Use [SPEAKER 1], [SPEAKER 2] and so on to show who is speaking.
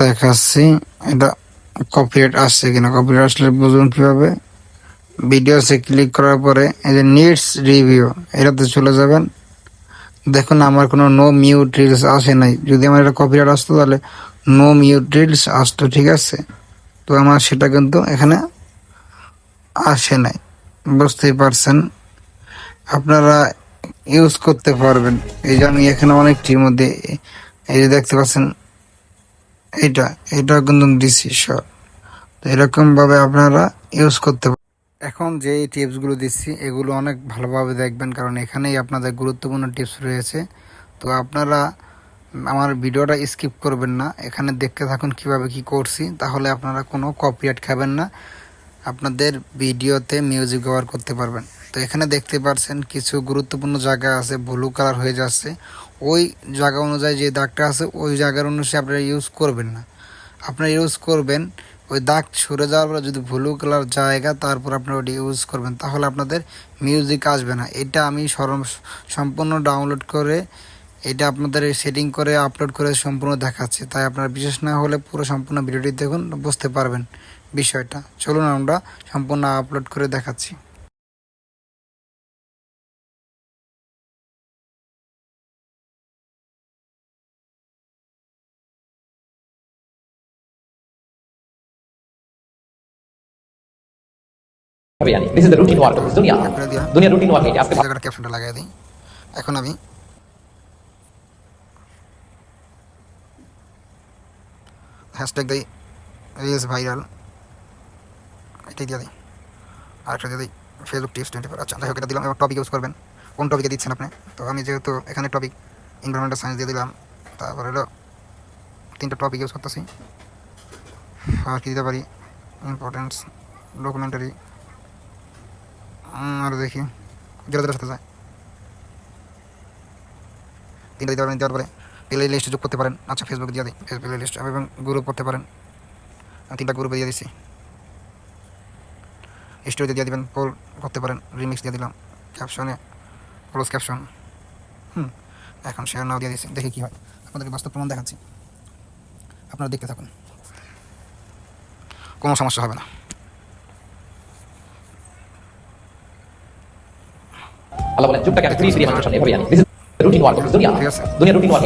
[SPEAKER 1] দেখাচ্ছি। এটা কপিরাইট আসছে কিনা? কপিরাইট আসলে বুঝুন কীভাবে? ভিডিওসে ক্লিক করার পরে এই যে নিডস রিভিউ এটাতে চলে যাবেন। দেখুন, আমার কোনো নো মিউট রিলস আসে নাই। যদি আমার এটা কপিরাইট আসতো, তাহলে নো মিউট রিলস আসতো, ঠিক আছে? তো আমার সেটা কিন্তু এখানে আসে নাই। বুঝতেই পারছেন? আপনারা ইউজ করতে পারবেন। এই যে আমি এখানে অনেকটির মধ্যে, এই যে দেখতে পাচ্ছেন এটা এটা কিন্তু দিছি সব তো এরকম ভাবে আপনারা ইউজ করতে পারেন এখন যে টিপসগুলো দিচ্ছি, এগুলো অনেক ভালোভাবে দেখবেন, কারণ এখানেই আপনাদের গুরুত্বপূর্ণ টিপস রয়েছে। তো আপনারা আমার ভিডিওটা স্কিপ করবেন না, এখানে দেখতে থাকুন কীভাবে কি করছি, তাহলে আপনারা কোনো কপিরাইট খাবেন না। আপনাদের ভিডিওতে মিউজিক ব্যবহার করতে পারবেন। তো এখানে দেখতে পাচ্ছেন কিছু গুরুত্বপূর্ণ জায়গা আছে ব্লু কালার হয়ে যাচ্ছে। ওই জায়গা অনুযায়ী যে দাগটা আছে, ওই জায়গার অনুসারে আপনারা ইউজ করবেন না। আপনারা ইউজ করবেন, ওই দাগ সরে যাওয়ার পরে যদি ব্লু কালার জায়গা, তারপর আপনারা ওটি ইউজ করবেন, তাহলে আপনাদের মিউজিক আসবে না। এটা আমি সম্পূর্ণ ডাউনলোড করে, এটা আপনাদের সেটিং করে আপলোড করে সম্পূর্ণ দেখাচ্ছি। তাই আপনারা বিশেষ না হলে পুরো সম্পূর্ণ ভিডিওটি দেখুন, বুঝতে পারবেন বিষয়টা। চলুন আমরা সম্পূর্ণ আপলোড করে দেখাচ্ছি।
[SPEAKER 2] হবে
[SPEAKER 1] করে দিয়া।
[SPEAKER 2] দুনিয়া রুটিন ওয়ার্ক এটা আজকে
[SPEAKER 1] জায়গাটা ক্যাপশনটা লাগিয়ে দিই। এখন আমি হ্যাশট্যাগ দিই রিলস ভাইরাল এটাই দিয়ে দিই। আরেকটা দিয়ে দিই ফেসবুক টিপস টোয়েন্টি ফোর আচ্ছা যাই হোক এটা দিলাম। এবার টপিক ইউজ করবেন। কোন টপিকে দিচ্ছেন আপনি? তো আমি যেহেতু এখানে টপিক এনভারনমেন্টাল সায়েন্স দিয়ে দিলাম। তারপরে হলো তিনটা টপিক ইউজ করতেছি। আর কি দিতে পারি? ইম্পর্টেন্স ডকুমেন্টারি আর দেখি। যেটা যেটার সাথে যায়। তিনটা দিতে পারেন দেওয়ার পরে প্লে লিস্ট যোগ করতে পারেন। আচ্ছা ফেসবুকে দিয়ে দিই। প্লে লিস্ট এবং গ্রুপ করতে পারেন। তিনটা গ্রুপে দিয়ে দিচ্ছি স্টোরিতে দিয়ে দিবেন পোল করতে পারেন রিমিক্স দিয়ে দিলাম ক্যাপশনে ক্লোজ ক্যাপশন হুম, এখন শেয়ার নাও দিয়ে দিচ্ছি দেখি কী হয়। আপনাদেরকে বাস্তব প্রমাণ দেখাচ্ছি। আপনারা দেখতে থাকুন। কোনো সমস্যা হবে না।
[SPEAKER 2] আল্লাহ বলেন যুগটাকে আমি ফ্রি ফ্রি মানুষের সামনে আনি দিস রুটিন
[SPEAKER 1] ওয়ার্ক আছে।
[SPEAKER 2] দুনিয়া রুটিন ওয়ার্ক